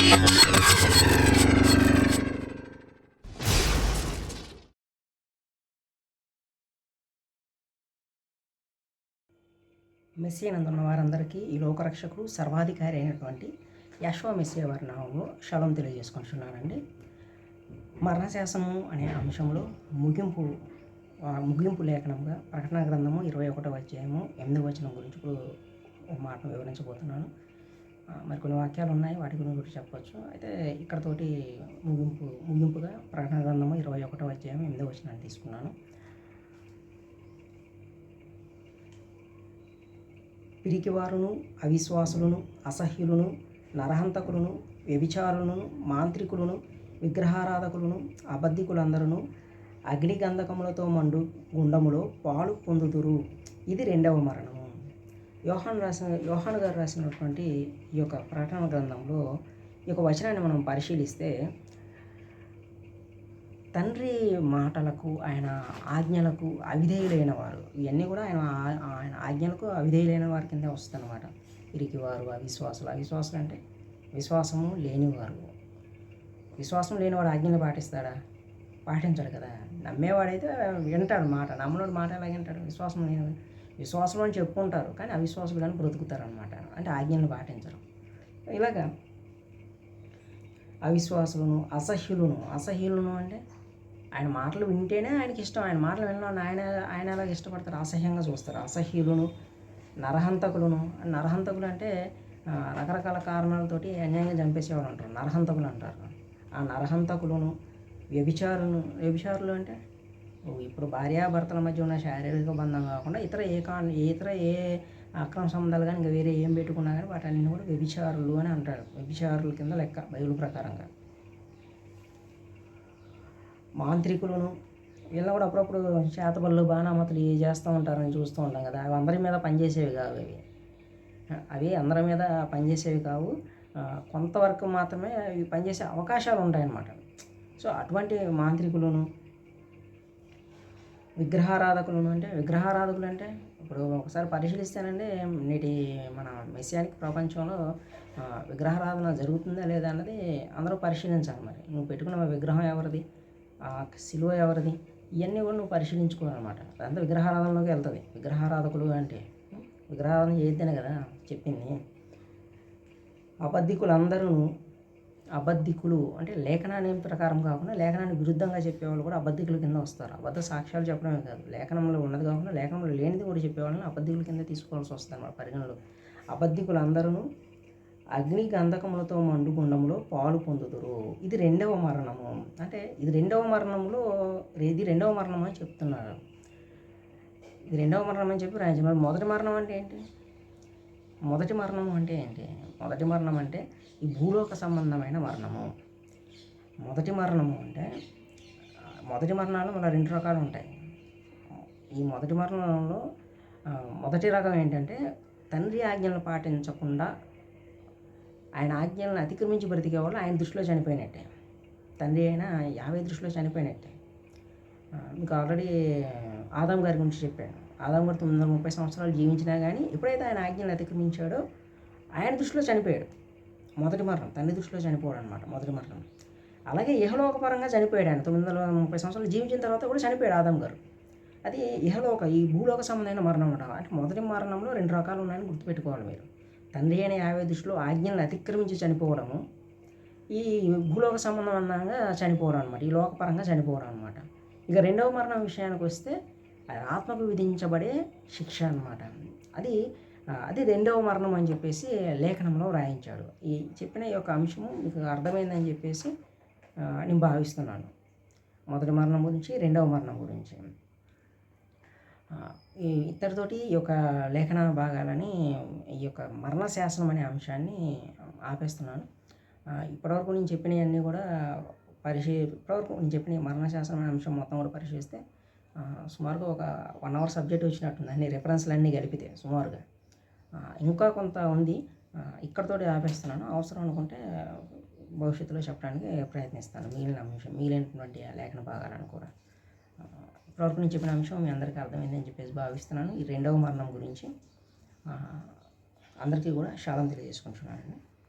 Messy నందున్న వారందరికీ ఈ లోకరక్షకుడు సర్వాధికారి అయినటువంటి యశ్వ మెస్సీ వారి నామంలో శలం తెలియజేసుకుంటున్నానండి. మరణశాసనము అనే అంశంలో ముగింపు ముగింపు లేఖనంగా ప్రకటన గ్రంథము ఇరవై ఒకటో అధ్యాయము ఎనిమిది వచనం గురించి ఇప్పుడు మాట వివరించబోతున్నాను. మరికొన్ని మరి కొన్ని వాక్యాలు ఉన్నాయి వాటి గురించి కూడా చెప్పవచ్చు అయితే ఇక్కడతోటి ముగింపు ముగింపుగా ప్రకటన గ్రంథము ఇరవై ఒకటో అధ్యాయం ఎనిమిదో వచ్చిన తీసుకున్నాను. పిరికివారును అవిశ్వాసులను అసహ్యులను నరహంతకులను వ్యభిచారులను మాంత్రికులను విగ్రహారాధకులను అబద్ధికులందరూ అగ్నిగంధకములతో మండు గుండములో పాలు పొందుదురు. ఇది రెండవ మరణము. యోహాన్ రాసిన యోహాన్ గారు రాసినటువంటి ఈ యొక్క ప్రకటన గ్రంథంలో ఈ యొక్క వచనాన్ని మనం పరిశీలిస్తే తండ్రి మాటలకు ఆయన ఆజ్ఞలకు అవిధేయులైన వారు. ఇవన్నీ కూడా ఆయన ఆయన ఆజ్ఞలకు అవిధేయులైన వారి కిందే వస్తుందన్నమాట ఇరికివారు అవిశ్వాసులు. అవిశ్వాసులు అంటే విశ్వాసము లేనివారు. విశ్వాసం లేనివాడు ఆజ్ఞలు పాటిస్తాడా? పాటించాడు కదా. నమ్మేవాడైతే వింటాడు మాట. నమ్మనోడు మాట ఎలా వింటాడు? విశ్వాసం లేని విశ్వాసం అని చెప్పుకుంటారు కానీ అవిశ్వాసులు బ్రతుకుతారు అనమాట అంటే ఆజ్ఞలను పాటించరు. ఇలాగా అవిశ్వాసులను అసహ్యులను అసహ్యులను అంటే ఆయన మాటలు వింటేనే ఆయనకి ఇష్టం. ఆయన మాటలు వినడం ఆయన ఆయన ఎలా ఇష్టపడతారు? అసహ్యంగా చూస్తారు. అసహ్యులను నరహంతకులను. నరహంతకులు అంటే రకరకాల కారణాలతోటి అన్యాయంగా చంపేసేవాళ్ళు అంటారు. నరహంతకులు అంటారు. ఆ నరహంతకులను వ్యభిచారులను వ్యభిచారులు అంటే ఇప్పుడు భార్యాభర్తల మధ్య ఉన్న శారీరక బంధం కాకుండా ఇతర ఏ కా ఇతర ఏ అక్రమ సంబంధాలు కానీ ఇంకా వేరే ఏం పెట్టుకున్నా కానీ వాటన్ని కూడా వ్యభిచారులు అని అంటారు. వ్యభిచారుల కింద లెక్క బైబిల్ ప్రకారంగా. మాంత్రికులను వీళ్ళు కూడా అప్పుడప్పుడు చేతబళ్ళు బాణామతులు ఏ చేస్తూ ఉంటారని చూస్తూ ఉంటాం కదా. అవి అందరి మీద పనిచేసేవి కావు అవి. అవి అందరి మీద పనిచేసేవి కావు. కొంతవరకు మాత్రమే అవి పనిచేసే అవకాశాలు ఉంటాయన్నమాట. సో అటువంటి మాంత్రికులను విగ్రహారాధకులు అంటే విగ్రహారాధకులు అంటే ఇప్పుడు ఒకసారి పరిశీలిస్తేనండి నేటి మన మెస్యానిక్ ప్రపంచంలో విగ్రహారాధన జరుగుతుందా లేదా అన్నది అందరూ పరిశీలించాలి మరి. నువ్వు పెట్టుకున్న విగ్రహం ఎవరిది? సిలువ ఎవరిది? ఇవన్నీ కూడా నువ్వు పరిశీలించుకోవాలన్నమాట. అదంతా విగ్రహారాధనలోకి వెళ్తుంది. విగ్రహారాధకులు అంటే విగ్రహారాధన చేయొద్దనే కదా చెప్పింది. అబద్ధికులందరూ అబద్ధికులు అంటే లేఖనాన్ని ప్రకారం కాకుండా లేఖనానికి విరుద్ధంగా చెప్పేవాళ్ళు కూడా అబద్ధికుల కింద వస్తారు. అబద్ధ సాక్ష్యాలు చెప్పడమే కాదు. లేఖనంలో ఉన్నది కాకుండా లేఖనంలో లేనిది కూడా చెప్పేవాళ్ళని అబద్ధికుల కింద తీసుకోవాల్సి వస్తుంది అన్నమాట పరిగణలో అబద్ధికులందరూ అగ్ని గంధకములతో మండుగుండంలో పాలు పొందుదురు. ఇది రెండవ మరణము. అంటే ఇది రెండవ మరణంలో ఇది రెండవ మరణం అని చెప్తున్నారు. ఇది రెండవ మరణం అని చెప్పి రాయించారు. మరి మొదటి మరణం అంటే ఏంటి? మొదటి మరణం అంటే ఏంటి? మొదటి మరణం అంటే ఈ భూలోక సంబంధమైన మరణము. మొదటి మరణము అంటే మొదటి మరణాలు మన రెండు రకాలు ఉంటాయి. ఈ మొదటి మరణంలో మొదటి రకం ఏంటంటే తండ్రి ఆజ్ఞలను పాటించకుండా ఆయన ఆజ్ఞలను అతిక్రమించి బ్రతికే వాళ్ళు ఆయన దృష్టిలో చనిపోయినట్టే. తండ్రి అయినా యాభై దృష్టిలో చనిపోయినట్టే. మీకు ఆల్రెడీ ఆదాం గారి గురించి చెప్పాను. ఆదాం గారు తొమ్మిది వందల ముప్పై సంవత్సరాలు జీవించినా కానీ ఎప్పుడైతే ఆయన ఆజ్ఞలు అతిక్రమించాడో ఆయన దృష్టిలో చనిపోయాడు. మొదటి మరణం తండ్రి దృష్టిలో చనిపోవడం అనమాట మొదటి మరణం. అలాగే ఇహలోకపరంగా చనిపోయాడు ఆయన. తొమ్మిది వందల ముప్పై సంవత్సరాలు జీవించిన తర్వాత కూడా చనిపోయాడు ఆదాం గారు. అది ఇహలోక ఈ భూలోక సంబంధమైన మరణం అనమాట. అంటే మొదటి మరణంలో రెండు రకాలు ఉన్నాయని గుర్తుపెట్టుకోవాలి మీరు. తండ్రి అయిన యాభై దృష్టిలో ఆజ్ఞలను అతిక్రమించి చనిపోవడము ఈ భూలోక సంబంధం అన్నాగా చనిపోవడం అనమాట ఈ లోకపరంగా చనిపోవడం అనమాట ఇక రెండవ మరణం విషయానికి వస్తే ఆత్మకు విధించబడే శిక్ష అనమాట అది అది రెండవ మరణం అని చెప్పేసి లేఖనంలో రాయించాడు ఈ చెప్పిన ఈ యొక్క అంశము మీకు అర్థమైందని చెప్పేసి నేను భావిస్తున్నాను. మొదటి మరణం గురించి రెండవ మరణం గురించి. ఇతడితోటి ఈ యొక్క లేఖన భాగాలని ఈ యొక్క మరణ శాసనం అనే అంశాన్ని ఆపేస్తున్నాను. ఇప్పటివరకు నేను చెప్పినవన్నీ కూడా పరిశీ ఇప్పటివరకు నేను చెప్పిన మరణ శాసనం అనే అంశం మొత్తం కూడా పరిశీలిస్తే సుమారుగా ఒక వన్ అవర్ సబ్జెక్ట్ వచ్చినట్టుంది. అన్ని రెఫరెన్స్లు అన్నీ కలిపితే సుమారుగా. ఇంకా కొంత ఉంది. ఆ, ఇక్కడతోటి ఆపేస్తున్నాను. అవసరం అనుకుంటే భవిష్యత్తులో చెప్పడానికి ప్రయత్నిస్తాను. మిగిలిన అంశం మిగిలినటువంటి లేఖన భాగాలను కూడా. ఇప్పటివరకు నేను చెప్పిన అంశం మీ అందరికీ అర్థమైందని చెప్పేసి భావిస్తున్నాను. ఈ రెండవ మరణం గురించి అందరికీ కూడా శాలం తెలియజేసుకుంటున్నానండి.